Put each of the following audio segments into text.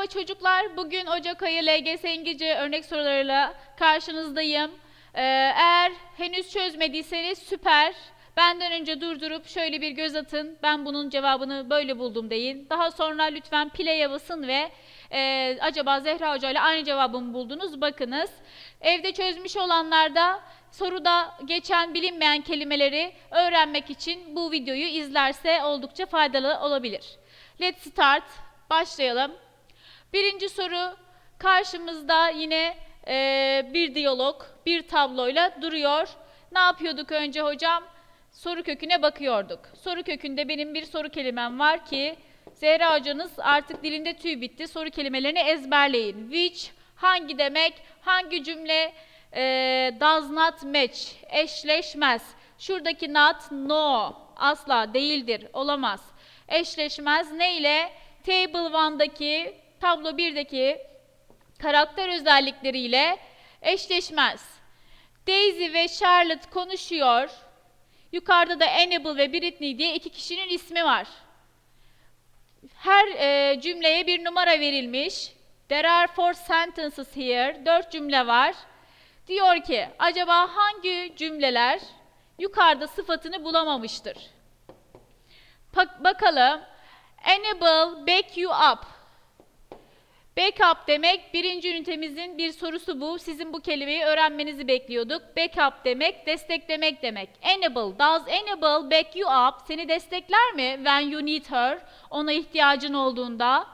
Merhaba çocuklar. Bugün Ocak ayı LGS İngilizce örnek sorularıyla karşınızdayım. Ee, eğer henüz çözmediyseniz süper. Benden önce durdurup şöyle bir göz atın. Ben bunun cevabını böyle buldum deyin. Daha sonra lütfen play'e basın ve e, acaba Zehra Hoca ile aynı cevabı mı buldunuz? Bakınız. Evde çözmüş olanlar da soruda geçen bilinmeyen kelimeleri öğrenmek için bu videoyu izlerse oldukça faydalı olabilir. Let's start. Başlayalım. Birinci soru karşımızda yine e, bir diyalog, bir tabloyla duruyor. Ne yapıyorduk önce hocam? Soru köküne bakıyorduk. Soru kökünde benim bir soru kelimem var ki Zehra hocanız artık dilinde tüy bitti. Soru kelimelerini ezberleyin. Which hangi demek? Hangi cümle e, does not match? Eşleşmez. Şuradaki not no. Asla değildir. Olamaz. Eşleşmez. Ne ile? Table 1'daki, tablo 1'deki karakter özellikleriyle eşleşmez. Daisy ve Charlotte konuşuyor. Yukarıda da Annabel ve Britney diye iki kişinin ismi var. Her e, cümleye bir numara verilmiş. There are four sentences here. Dört cümle var. Diyor ki, acaba hangi cümleler yukarıda sıfatını bulamamıştır? Bak bakalım. Enable back you up. Backup demek birinci ünitemizin bir sorusu bu. Sizin bu kelimeyi öğrenmenizi bekliyorduk. Backup demek desteklemek demek. Enable, does enable back you up? Seni destekler mi when you need her? Ona ihtiyacın olduğunda.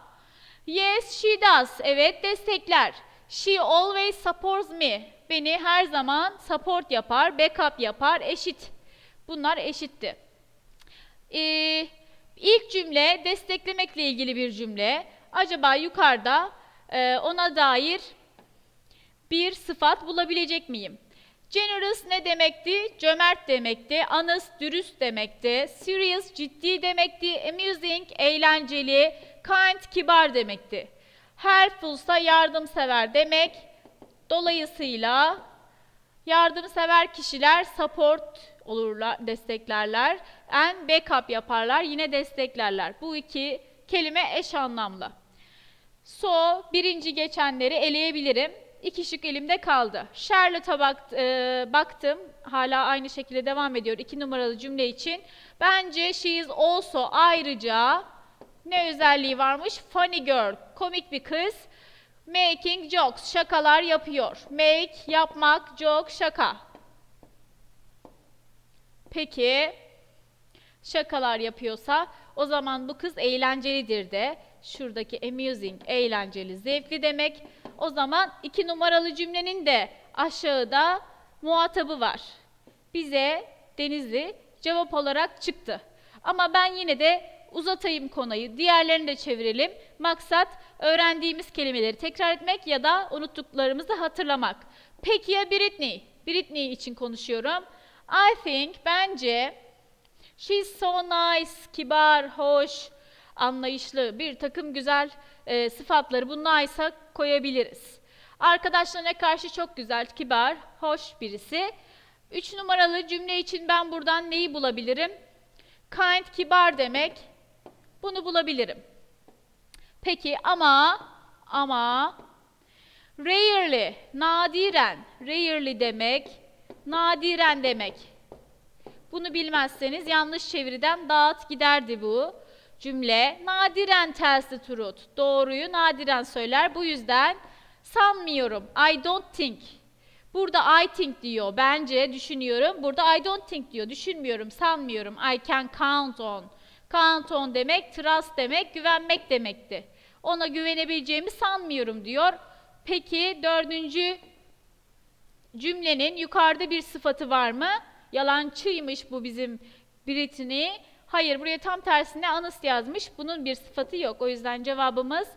Yes, she does. Evet, destekler. She always supports me. Beni her zaman support yapar, backup yapar, eşit. Bunlar eşitti. Ee, ilk cümle desteklemekle ilgili bir cümle. Acaba yukarıda e, ona dair bir sıfat bulabilecek miyim? Generous ne demekti? Cömert demekti. Honest, dürüst demekti. Serious, ciddi demekti. Amusing, eğlenceli. Kind, kibar demekti. Helpful ise yardımsever demek. Dolayısıyla yardımsever kişiler support olurlar, desteklerler. And backup yaparlar, yine desteklerler. Bu iki kelime eş anlamlı. So, birinci geçenleri eleyebilirim. İki şık elimde kaldı. Charlotte'a bakt, e, baktım. Hala aynı şekilde devam ediyor iki numaralı cümle için. Bence she is also ayrıca ne özelliği varmış? Funny girl, komik bir kız. Making jokes, şakalar yapıyor. Make, yapmak, joke, şaka. Peki, şakalar yapıyorsa o zaman bu kız eğlencelidir de. Şuradaki amusing, eğlenceli, zevkli demek. O zaman iki numaralı cümlenin de aşağıda muhatabı var. Bize Denizli cevap olarak çıktı. Ama ben yine de uzatayım konuyu, diğerlerini de çevirelim. Maksat öğrendiğimiz kelimeleri tekrar etmek ya da unuttuklarımızı hatırlamak. Peki ya Britney? Britney için konuşuyorum. I think, bence she's so nice, kibar, hoş, anlayışlı bir takım güzel e, sıfatları bu nice'a koyabiliriz. Arkadaşlarına karşı çok güzel, kibar, hoş birisi. Üç numaralı cümle için ben buradan neyi bulabilirim? Kind, kibar demek. Bunu bulabilirim. Peki ama ama rarely, nadiren, rarely demek, nadiren demek. Bunu bilmezseniz yanlış çeviriden dağıt giderdi bu cümle. Nadiren tells the truth. Doğruyu nadiren söyler. Bu yüzden sanmıyorum. I don't think. Burada I think diyor. Bence düşünüyorum. Burada I don't think diyor. Düşünmüyorum, sanmıyorum. I can count on. Count on demek, trust demek, güvenmek demekti. Ona güvenebileceğimi sanmıyorum diyor. Peki dördüncü cümlenin yukarıda bir sıfatı var mı? Yalancıymış bu bizim Britney. Hayır, buraya tam tersine honest yazmış. Bunun bir sıfatı yok. O yüzden cevabımız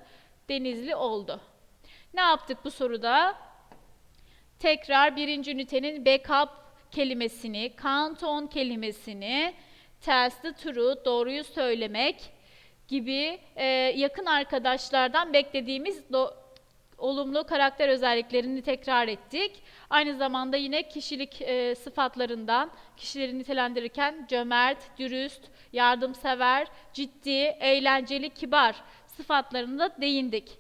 Denizli oldu. Ne yaptık bu soruda? Tekrar birinci ünitenin backup kelimesini, count on kelimesini, tells the truth, doğruyu söylemek gibi e, yakın arkadaşlardan beklediğimiz do- olumlu karakter özelliklerini tekrar ettik. Aynı zamanda yine kişilik e, sıfatlarından kişileri nitelendirirken cömert, dürüst, yardımsever, ciddi, eğlenceli, kibar sıfatlarına değindik.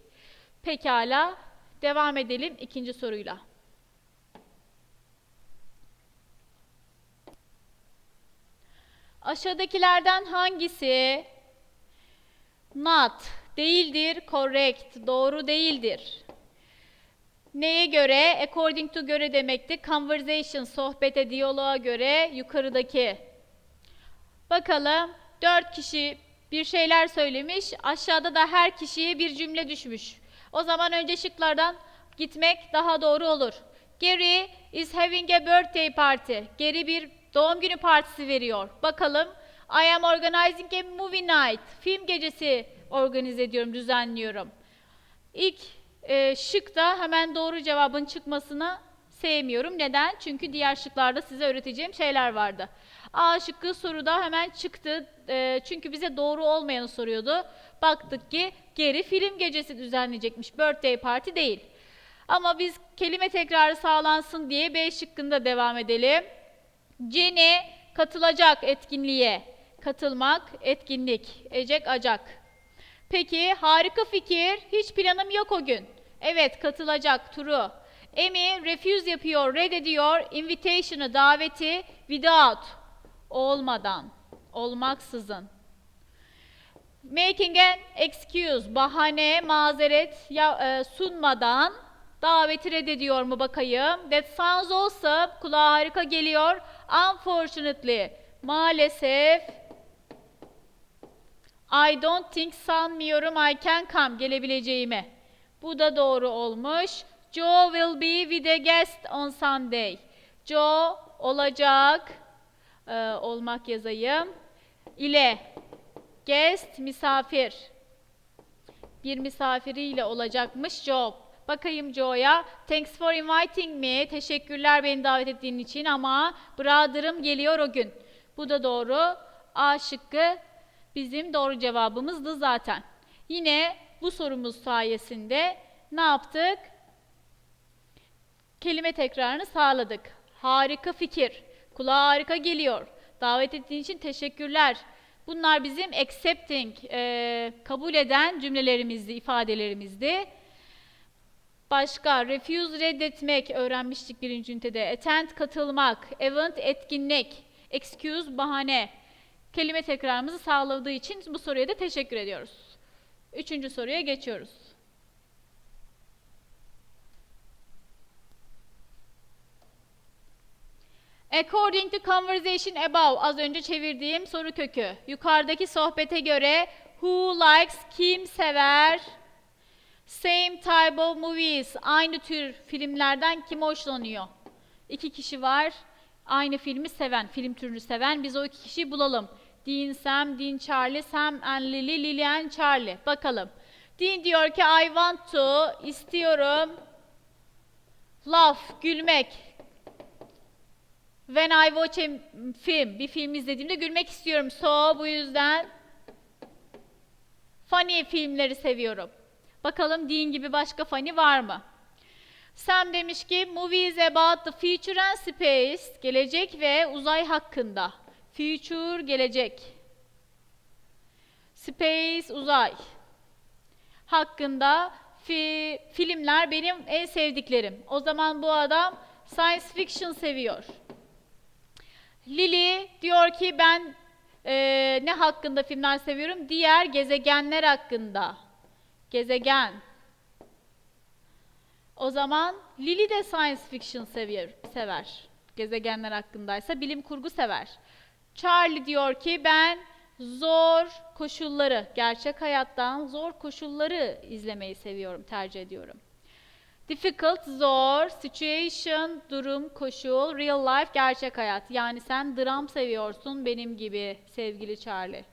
Pekala. Devam edelim ikinci soruyla. Aşağıdakilerden hangisi not değildir, correct, doğru değildir? Neye göre? According to göre demekti. Conversation, sohbete, diyaloğa göre yukarıdaki. Bakalım, dört kişi bir şeyler söylemiş. Aşağıda da her kişiye bir cümle düşmüş. O zaman önce şıklardan gitmek daha doğru olur. Gary is having a birthday party. Gary bir doğum günü partisi veriyor. Bakalım. I am organizing a movie night. Film gecesi organize ediyorum, düzenliyorum. İlk e, şıkta hemen doğru cevabın çıkmasını sevmiyorum. Neden? Çünkü diğer şıklarda size öğreteceğim şeyler vardı. A şıkkı soruda hemen çıktı. E, çünkü bize doğru olmayanı soruyordu. Baktık ki geri film gecesi düzenleyecekmiş. Birthday party değil. Ama biz kelime tekrarı sağlansın diye B şıkkında devam edelim. Jenny katılacak etkinliğe. Katılmak, etkinlik, ecek, acak. Peki harika fikir. Hiç planım yok o gün. Evet katılacak turu. Emi refuse yapıyor, reddediyor invitation'ı, daveti without olmadan, olmaksızın. Making an excuse, bahane, mazeret ya, e, sunmadan daveti reddediyor mu bakayım. That sounds awesome, kulağa harika geliyor. Unfortunately, maalesef I don't think sanmıyorum I can come gelebileceğimi. Bu da doğru olmuş. Joe will be with a guest on Sunday. Joe olacak e, olmak yazayım. ile guest misafir. Bir misafiriyle olacakmış Joe. Bakayım Joe'ya. Thanks for inviting me. Teşekkürler beni davet ettiğin için ama brother'ım geliyor o gün. Bu da doğru. A şıkkı bizim doğru cevabımızdı zaten. Yine bu sorumuz sayesinde ne yaptık? Kelime tekrarını sağladık. Harika fikir. Kulağa harika geliyor. Davet ettiğin için teşekkürler. Bunlar bizim accepting, e, kabul eden cümlelerimizdi, ifadelerimizdi. Başka, refuse reddetmek öğrenmiştik birinci ünitede. Attend katılmak, event etkinlik, excuse bahane. Kelime tekrarımızı sağladığı için bu soruya da teşekkür ediyoruz. Üçüncü soruya geçiyoruz. According to conversation above, az önce çevirdiğim soru kökü. Yukarıdaki sohbete göre who likes, kim sever? Same type of movies, aynı tür filmlerden kim hoşlanıyor? İki kişi var, aynı filmi seven, film türünü seven. Biz o iki kişiyi bulalım. Dean, Sam, Dean, Charlie, Sam and Lily, Lily and Charlie. Bakalım. Dean diyor ki I want to, istiyorum. Laugh, gülmek. When I watch a film, bir film izlediğimde gülmek istiyorum. So, bu yüzden funny filmleri seviyorum. Bakalım Dean gibi başka funny var mı? Sam demiş ki movies about the future and space, gelecek ve uzay hakkında. Future, gelecek. Space, uzay. Hakkında fi, filmler benim en sevdiklerim. O zaman bu adam science fiction seviyor. Lily diyor ki ben e, ne hakkında filmler seviyorum? Diğer gezegenler hakkında. Gezegen. O zaman Lily de science fiction seviyor, sever. Gezegenler hakkındaysa bilim kurgu sever. Charlie diyor ki ben zor koşulları, gerçek hayattan zor koşulları izlemeyi seviyorum, tercih ediyorum. Difficult, zor, situation, durum, koşul, real life, gerçek hayat. Yani sen dram seviyorsun benim gibi sevgili Charlie.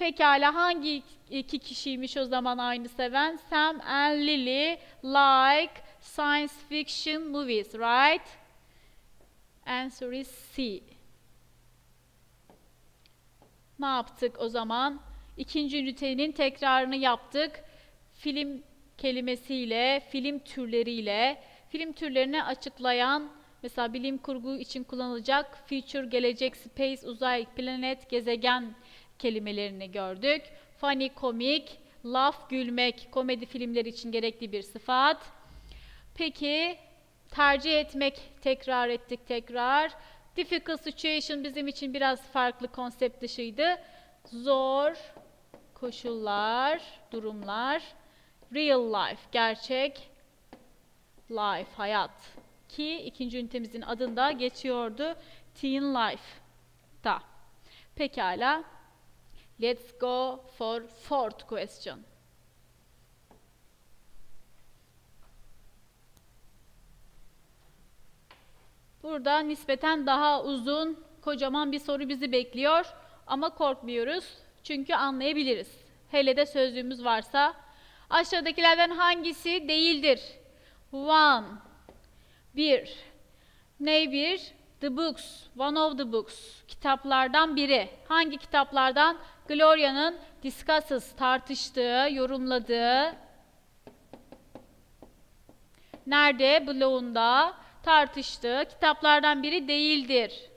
Pekala hangi iki kişiymiş o zaman aynı seven? Sam and Lily like science fiction movies, right? Answer is C. Ne yaptık o zaman? İkinci ünitenin tekrarını yaptık. Film kelimesiyle, film türleriyle, film türlerini açıklayan, mesela bilim kurgu için kullanılacak future, gelecek, space, uzay, planet, gezegen kelimelerini gördük. Funny, komik, Laugh gülmek komedi filmleri için gerekli bir sıfat. Peki tercih etmek tekrar ettik tekrar. Difficult situation bizim için biraz farklı konsept dışıydı. Zor koşullar, durumlar. Real life, gerçek life, hayat. Ki ikinci ünitemizin adında geçiyordu. Teen life. Da. Pekala. Let's go for fourth question. Burada nispeten daha uzun, kocaman bir soru bizi bekliyor. Ama korkmuyoruz. Çünkü anlayabiliriz. Hele de sözlüğümüz varsa. Aşağıdakilerden hangisi değildir? One. Bir. Ne bir? The books. One of the books. Kitaplardan biri. Hangi kitaplardan? Gloria'nın discusses tartıştığı, yorumladığı. Nerede? Blogunda tartıştığı kitaplardan biri değildir.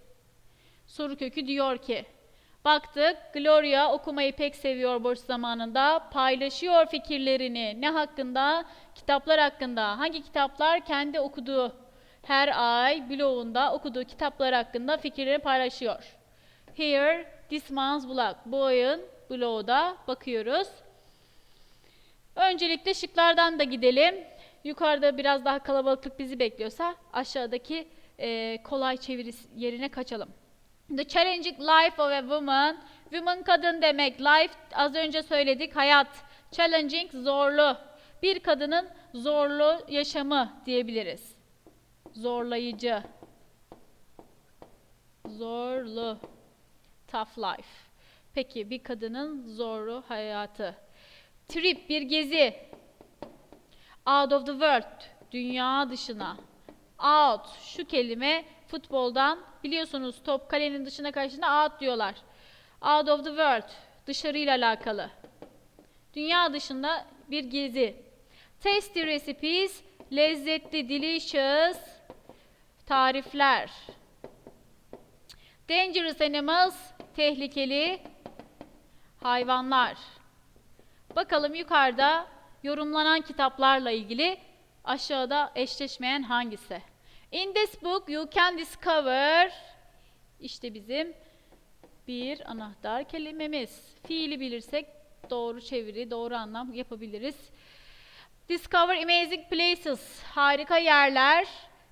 Soru kökü diyor ki, baktık Gloria okumayı pek seviyor boş zamanında, paylaşıyor fikirlerini. Ne hakkında? Kitaplar hakkında. Hangi kitaplar? Kendi okuduğu, her ay blogunda okuduğu kitaplar hakkında fikirlerini paylaşıyor. Here, this month's blog. Bu ayın blogda bakıyoruz. Öncelikle şıklardan da gidelim. Yukarıda biraz daha kalabalıklık bizi bekliyorsa aşağıdaki e, kolay çevirisi yerine kaçalım. The challenging life of a woman. Woman kadın demek. Life az önce söyledik hayat. Challenging zorlu. Bir kadının zorlu yaşamı diyebiliriz. Zorlayıcı. Zorlu. Tough life. Peki bir kadının zorlu hayatı. Trip bir gezi. Out of the world, dünya dışına. Out, şu kelime futboldan biliyorsunuz top kalenin dışına karşısında out diyorlar. Out of the world, dışarıyla alakalı. Dünya dışında bir gezi. Tasty recipes, lezzetli, delicious tarifler. Dangerous animals, tehlikeli hayvanlar. Bakalım yukarıda yorumlanan kitaplarla ilgili aşağıda eşleşmeyen hangisi? In this book you can discover işte bizim bir anahtar kelimemiz. Fiili bilirsek doğru çeviri, doğru anlam yapabiliriz. Discover amazing places, harika yerler.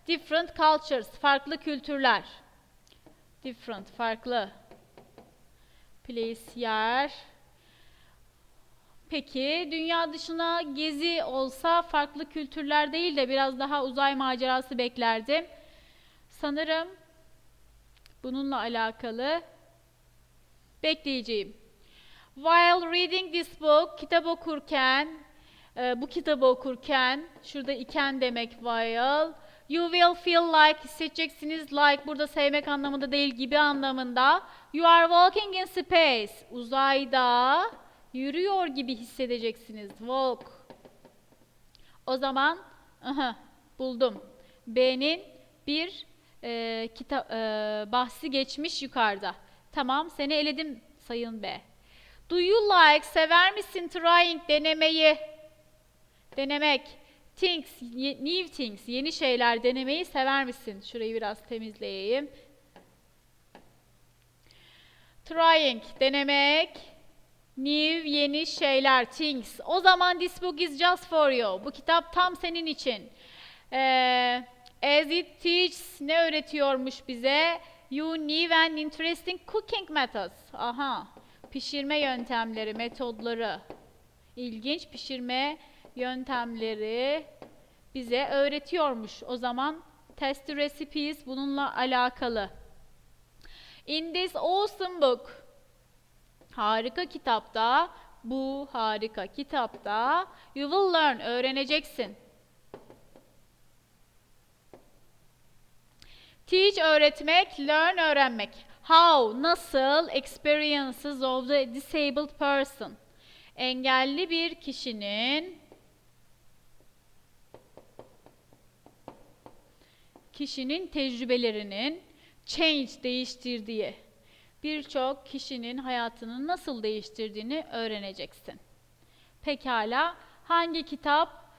Different cultures, farklı kültürler. Different, farklı. Place, yer. Peki dünya dışına gezi olsa farklı kültürler değil de biraz daha uzay macerası beklerdim. Sanırım bununla alakalı bekleyeceğim. While reading this book, kitap okurken, e, bu kitabı okurken, şurada iken demek while, you will feel like, hissedeceksiniz like, burada sevmek anlamında değil gibi anlamında. You are walking in space, uzayda, yürüyor gibi hissedeceksiniz. Walk. O zaman aha, buldum. B'nin bir e, kitap e, bahsi geçmiş yukarıda. Tamam seni eledim sayın B. Do you like sever misin trying denemeyi? Denemek. Things, new things, yeni şeyler denemeyi sever misin? Şurayı biraz temizleyeyim. Trying, denemek. New, yeni şeyler, things. O zaman this book is just for you. Bu kitap tam senin için. Ee, as it teaches, ne öğretiyormuş bize? You new and interesting cooking methods. Aha, pişirme yöntemleri, metodları. İlginç pişirme yöntemleri bize öğretiyormuş. O zaman test recipes bununla alakalı. In this awesome book, harika kitapta, bu harika kitapta, you will learn, öğreneceksin. Teach öğretmek, learn öğrenmek. How, nasıl, experiences of the disabled person. Engelli bir kişinin kişinin tecrübelerinin change değiştirdiği birçok kişinin hayatını nasıl değiştirdiğini öğreneceksin. Pekala. Hangi kitap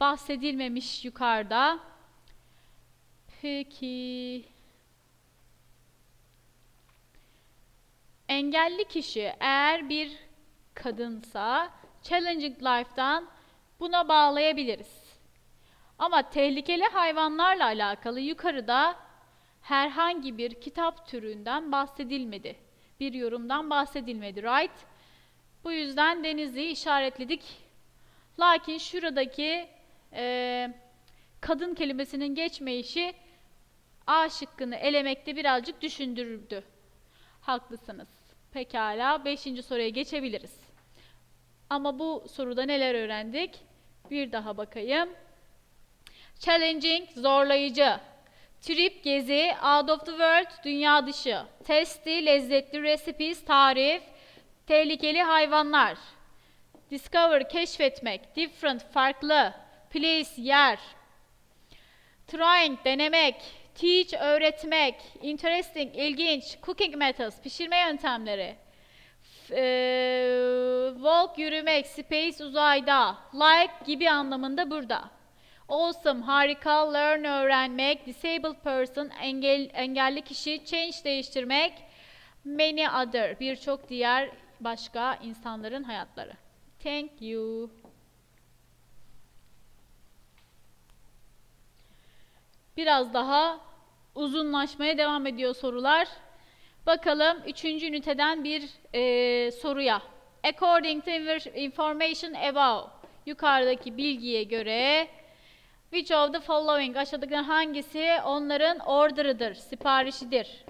bahsedilmemiş yukarıda? Peki. Engelli kişi eğer bir kadınsa Challenging Life'dan buna bağlayabiliriz. Ama tehlikeli hayvanlarla alakalı yukarıda herhangi bir kitap türünden bahsedilmedi. Bir yorumdan bahsedilmedi, right? Bu yüzden denizi işaretledik. Lakin şuradaki e, kadın kelimesinin geçmeyişi A şıkkını elemekte birazcık düşündürdü. Haklısınız. Pekala, beşinci soruya geçebiliriz. Ama bu soruda neler öğrendik? Bir daha bakayım. Challenging, zorlayıcı. Trip, gezi, out of the world, dünya dışı. Tasty, lezzetli, recipes, tarif. Tehlikeli hayvanlar. Discover, keşfetmek. Different, farklı. Place, yer. Trying, denemek. Teach, öğretmek. Interesting, ilginç. Cooking methods, pişirme yöntemleri. Eee, walk, yürümek. Space, uzayda. Like gibi anlamında burada. Awesome, harika. Learn, öğrenmek. Disabled person, engel, engelli kişi. Change, değiştirmek. Many other, birçok diğer başka insanların hayatları. Thank you. Biraz daha uzunlaşmaya devam ediyor sorular. Bakalım üçüncü üniteden bir eee, soruya. According to information above, yukarıdaki bilgiye göre which of the following aşağıdakilerden hangisi onların order'ıdır, siparişidir?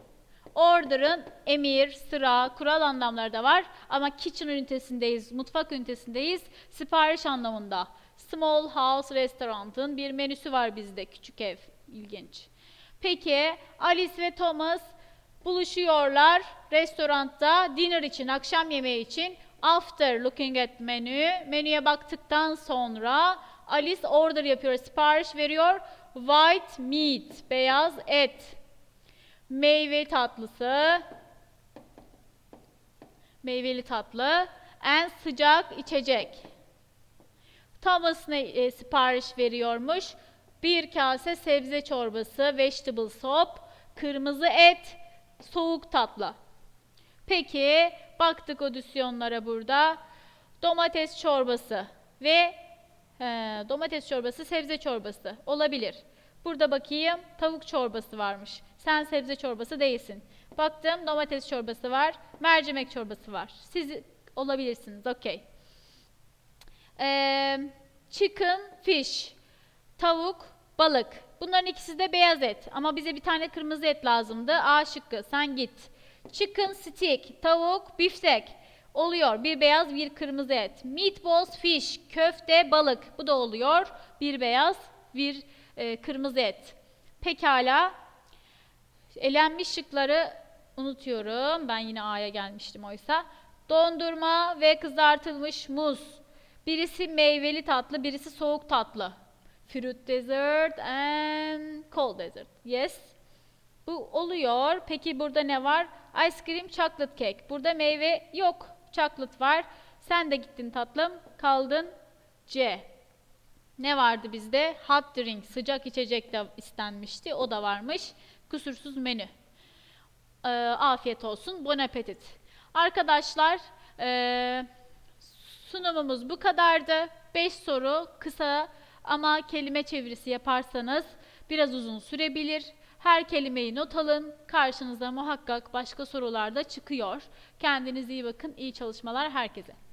Order'ın emir, sıra, kural anlamları da var ama kitchen ünitesindeyiz, mutfak ünitesindeyiz, sipariş anlamında. Small house restaurant'ın bir menüsü var bizde, küçük ev, ilginç. Peki Alice ve Thomas buluşuyorlar restoranda dinner için, akşam yemeği için. After looking at menu, menüye baktıktan sonra Alice order yapıyor, sipariş veriyor. White meat, beyaz et. Meyve tatlısı. Meyveli tatlı. En sıcak içecek. Thomas ne e, sipariş veriyormuş? Bir kase sebze çorbası, vegetable soup, kırmızı et, soğuk tatlı. Peki, baktıkodisyonlara burada. Domates çorbası ve he, domates çorbası, sebze çorbası olabilir. Burada bakayım, tavuk çorbası varmış. Sen sebze çorbası değilsin. Baktım, domates çorbası var, mercimek çorbası var. Siz olabilirsiniz, okey. Ee, chicken, fish. Tavuk, balık. Bunların ikisi de beyaz et. Ama bize bir tane kırmızı et lazımdı. A şıkkı. Sen git. Chicken stick. Tavuk, biftek. Oluyor. Bir beyaz, bir kırmızı et. Meatballs, fish. Köfte, balık. Bu da oluyor. Bir beyaz, bir e, kırmızı et. Pekala. Elenmiş şıkları unutuyorum. Ben yine A'ya gelmiştim oysa. Dondurma ve kızartılmış muz. Birisi meyveli tatlı, birisi soğuk tatlı. Fruit dessert and cold dessert. Yes. Bu oluyor. Peki burada ne var? Ice cream, chocolate cake. Burada meyve yok. Chocolate var. Sen de gittin tatlım. Kaldın C. Ne vardı bizde? Hot drink, sıcak içecek de istenmişti. O da varmış. Kusursuz menü. Ee, afiyet olsun. Bon appetit. Arkadaşlar, ee, sunumumuz bu kadardı. 5 soru kısa ama kelime çevirisi yaparsanız biraz uzun sürebilir. Her kelimeyi not alın. Karşınıza muhakkak başka sorular da çıkıyor. Kendinize iyi bakın. İyi çalışmalar herkese.